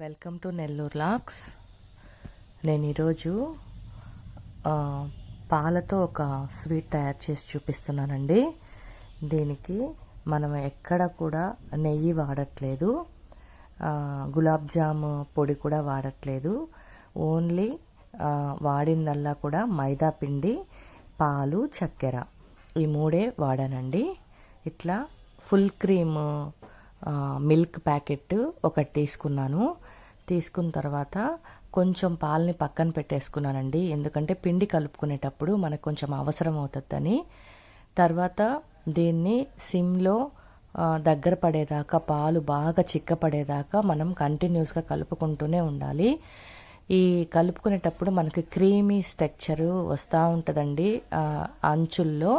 Welcome to Nellore lakhs నేను ఈరోజు పాలతో ఒక స్వీట్ తయారు చేసి చూపిస్తున్నానండి. దీనికి మనం ఎక్కడ కూడా నెయ్యి వాడట్లేదు. గులాబ్ జామ్ పొడి కూడా వాడట్లేదు. ఓన్లీ వాడిందల్లా కూడా మైదా పిండి పాలు చక్కెర. ఈ మూడే వాడానండి. ఇట్లా ఫుల్ క్రీమ్ మిల్క్ ప్యాకెట్ ఒకటి తీసుకున్నాను. తీసుకున్న తర్వాత కొంచెం పాలని పక్కన పెట్టేసుకున్నానండి. ఎందుకంటే పిండి కలుపుకునేటప్పుడు మనకు కొంచెం అవసరం అవుతుందని. తర్వాత దీన్ని సిమ్లో దగ్గర పడేదాకా పాలు బాగా చిక్కపడేదాకా మనం కంటిన్యూస్గా కలుపుకుంటూనే ఉండాలి. ఈ కలుపుకునేటప్పుడు మనకి క్రీమీ స్ట్రక్చరు వస్తూ ఉంటుందండి అంచుల్లో.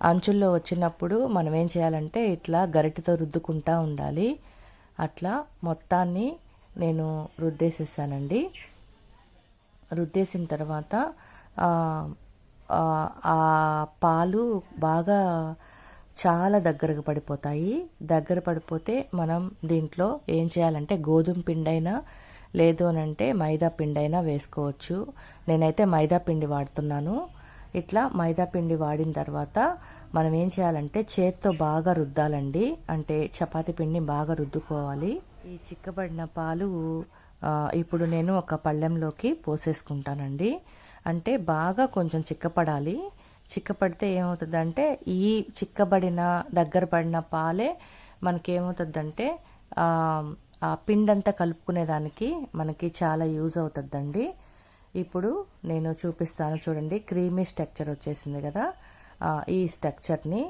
అంచుల్లో వచ్చినప్పుడు మనం ఏం చేయాలంటే ఇట్లా గరిటెతో రుద్దుకుంటా ఉండాలి. అట్లా మొత్తాన్ని నేను రుద్దేసేసానండి. రుద్దేసిన తర్వాత ఆ, ఆ పాలు బాగా చాలా దగ్గరకు పడిపోతాయి. దగ్గర పడిపోతే మనం దీంట్లో ఏం చేయాలంటే గోధుమ పిండైనా లేదు అని అంటే మైదా పిండైనా వేసుకోవచ్చు. నేనైతే మైదా పిండి వాడుతున్నాను. ఇట్లా మైదా పిండి వాడిన తర్వాత మనం ఏం చేయాలంటే చేత్తో బాగా రుద్దాలండి. అంటే చపాతీ పిండిని బాగా రుద్దుకోవాలి. ఈ చిక్కబడిన పాలు ఇప్పుడు నేను ఒక పళ్ళెంలోకి పోసేసుకుంటానండి. అంటే బాగా కొంచెం చిక్కపడాలి. చిక్కపడితే ఏమవుతుందంటే ఈ చిక్కబడిన దగ్గర పడిన పాలే మనకేమవుతుందంటే ఆ, ఆ పిండంతా కలుపుకునేదానికి మనకి చాలా యూజ్ అవుతుందండి. ఇప్పుడు నేను చూపిస్తాను చూడండి క్రీమీ స్ట్రక్చర్ వచ్చేసింది కదా. ఈ స్ట్రక్చర్ని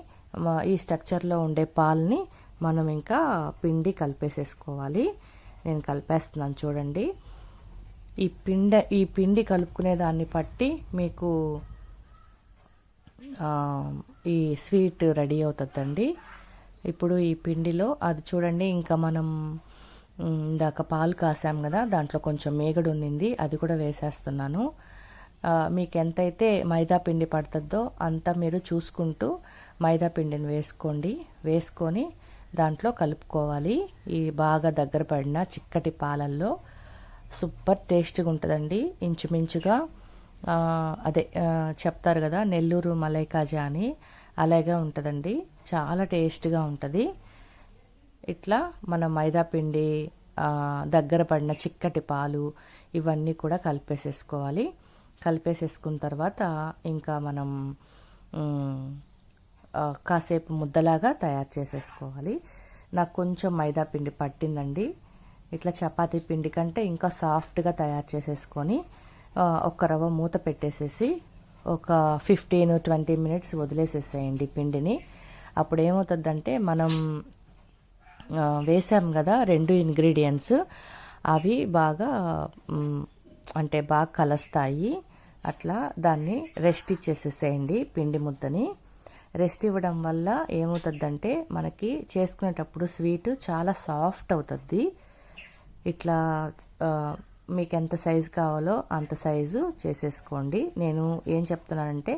ఈ స్ట్రక్చర్లో ఉండే పాల్ని మనం ఇంకా పిండి కలిపేసేసుకోవాలి. నేను కలిపేస్తున్నాను చూడండి. ఈ పిండ ఈ పిండి కలుపుకునే దాన్ని బట్టి మీకు ఈ స్వీట్ రెడీ అవుతుందండి. ఇప్పుడు ఈ పిండిలో అది చూడండి ఇంకా మనం ఇందాక పాలు కాసాం కదా దాంట్లో కొంచెం మేగడు ఉన్నింది అది కూడా వేసేస్తున్నాను. మీకు ఎంతైతే మైదా పిండి పడుతుందో అంత మీరు చూసుకుంటూ మైదా పిండిని వేసుకోండి. వేసుకొని దాంట్లో కలుపుకోవాలి. ఈ బాగా దగ్గర పడిన చిక్కటి పాలల్లో సూపర్ టేస్ట్గా ఉంటుందండి. ఇంచుమించుగా అదే చెప్తారు కదా నెల్లూరు మలైకాజా అని అలాగే ఉంటుందండి. చాలా టేస్ట్గా ఉంటుంది. ఇట్లా మన మైదాపిండి దగ్గర పడిన చిక్కటి పాలు ఇవన్నీ కూడా కలిపేసేసుకోవాలి. కలిపేసేసుకున్న తర్వాత ఇంకా మనం కాసేపు ముద్దలాగా తయారు చేసేసుకోవాలి. నాకు కొంచెం మైదా పిండి పట్టిందండి. ఇట్లా చపాతీ పిండి కంటే ఇంకా సాఫ్ట్గా తయారు చేసేసుకొని ఒక రవ్వ మూత పెట్టేసేసి ఒక ఫిఫ్టీన్ ట్వంటీ మినిట్స్ వదిలేసేసేయండి పిండిని. అప్పుడు ఏమవుతుందంటే మనం వేసాం కదా రెండు ఇంగ్రీడియంట్స్ అవి బాగా అంటే బాగా కలుస్తాయి. అట్లా దాన్ని రెస్ట్ ఇచ్చేసేసేయండి పిండి ముద్దని. రెస్ట్ ఇవ్వడం వల్ల ఏమవుతుందంటే మనకి చేసుకునేటప్పుడు స్వీట్ చాలా సాఫ్ట్ అవుతుంది. ఇట్లా మీకు ఎంత సైజు కావాలో అంత సైజు చేసేసుకోండి. నేను ఏం చెప్తున్నానంటే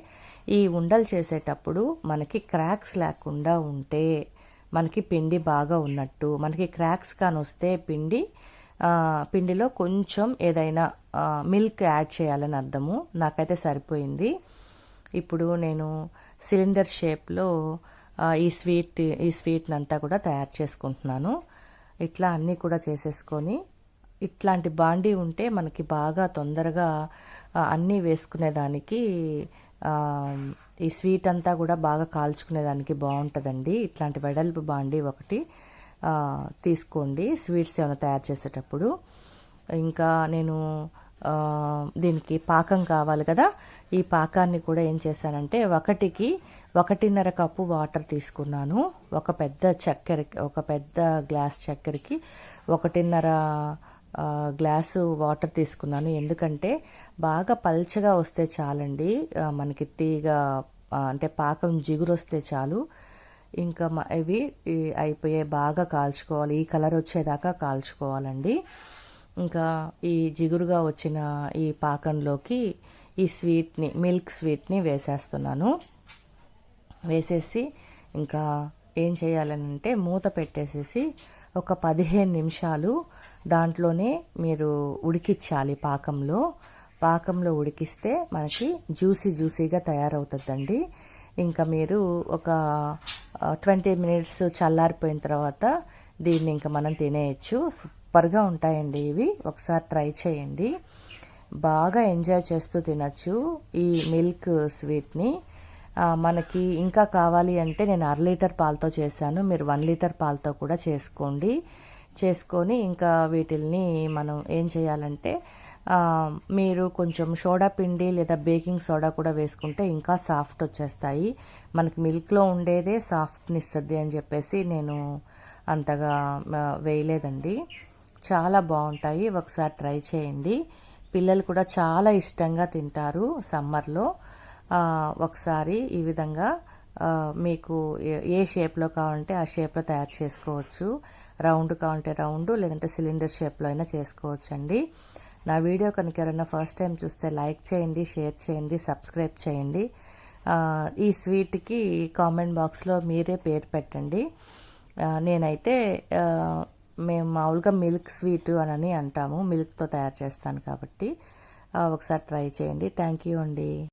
ఈ ఉండలు చేసేటప్పుడు మనకి క్రాక్స్ లేకుండా ఉంటే మనకి పిండి బాగా ఉన్నట్టు మనకి క్రాక్స్ కాని వస్తే పిండి పిండిలో కొంచెం ఏదైనా మిల్క్ యాడ్ చేయాలని అర్థము. నాకైతే సరిపోయింది. ఇప్పుడు నేను సిలిండర్ షేప్లో ఈ స్వీట్ ఈ స్వీట్ని అంతా కూడా తయారు చేసుకుంటున్నాను. ఇట్లా అన్నీ కూడా చేసేసుకొని ఇట్లాంటి బాండీ ఉంటే మనకి బాగా తొందరగా అన్నీ వేసుకునేదానికి ఈ స్వీట్ అంతా కూడా బాగా కాల్చుకునేదానికి బాగుంటుందండి. ఇట్లాంటి వెడల్పు బాండి ఒకటి తీసుకోండి. స్వీట్స్ ఏమైనా తయారు చేసేటప్పుడు. ఇంకా నేను దీనికి పాకం కావాలి కదా. ఈ పాకాన్ని కూడా ఏం చేశానంటే ఒకటికి ఒకటిన్నర కప్పు వాటర్ తీసుకున్నాను. ఒక పెద్ద చక్కెర ఒక పెద్ద గ్లాస్ చక్కెరకి ఒకటిన్నర గ్లాసు వాటర్ తీసుకున్నాను. ఎందుకంటే బాగా పల్చగా వస్తే చాలండి. మనకి తీగ అంటే పాకం జిగురు వస్తే చాలు. ఇంకా మ- ఇవి అయిపోయే బాగా కాల్చుకోవాలి. ఈ కలర్ వచ్చేదాకా కాల్చుకోవాలండి. ఇంకా ఈ జిగురుగా వచ్చిన ఈ పాకంలోకి ఈ స్వీట్ని మిల్క్ స్వీట్ని వేసేస్తున్నాను. వేసేసి ఇంకా ఏం చేయాలని అంటే మూత పెట్టేసేసి ఒక పదిహేను నిమిషాలు దాంట్లోనే మీరు ఉడికించాలి పాకంలో. పాకంలో ఉడికిస్తే మనకి జ్యూసీ జ్యూసీగా తయారవుతుందండి. ఇంకా మీరు ఒక ట్వంటీ మినిట్స్ చల్లారిపోయిన తర్వాత దీన్ని ఇంకా మనం తినేయచ్చు. సూపర్గా ఉంటాయండి ఇవి. ఒకసారి ట్రై చేయండి. బాగా ఎంజాయ్ చేస్తూ తినచ్చు ఈ మిల్క్ స్వీట్ని. మనకి ఇంకా కావాలి అంటే నేను అర లీటర్ పాలతో చేశాను. మీరు వన్ లీటర్ పాలతో కూడా చేసుకోండి. చేసుకొని ఇంకా వీటిల్ని మనం ఏం చేయాలంటే మీరు కొంచెం సోడా పిండి లేదా బేకింగ్ సోడా కూడా వేసుకుంటే ఇంకా సాఫ్ట్ వచ్చేస్తాయి. మనకి మిల్క్లో ఉండేదే సాఫ్ట్నిస్తుంది అని చెప్పేసి నేను అంతగా వేయలేదండి. చాలా బాగుంటాయి. ఒకసారి ట్రై చేయండి. పిల్లలు కూడా చాలా ఇష్టంగా తింటారు సమ్మర్లో. ఒకసారి ఈ విధంగా మీకు ఏ- ఏ షేప్లో కావాలంటే ఆ షేప్లో తయారు చేసుకోవచ్చు. రౌండ్ కావాలంటే రౌండ్ లేదంటే సిలిండర్ షేప్లో అయినా చేసుకోవచ్చు అండి నా వీడియో కనుక ఎవరైనా ఫస్ట్ టైం చూస్తే లైక్ చేయండి షేర్ చేయండి సబ్స్క్రైబ్ చేయండి. ఈ స్వీట్కి కామెంట్ బాక్స్లో మీరే పేరు పెట్టండి. నేనైతే మేము మామూలుగా మిల్క్ స్వీట్ అని అంటాము. మిల్క్తో తయారు చేస్తాను కాబట్టి ఒకసారి ట్రై చేయండి. థ్యాంక్ యూ అండి.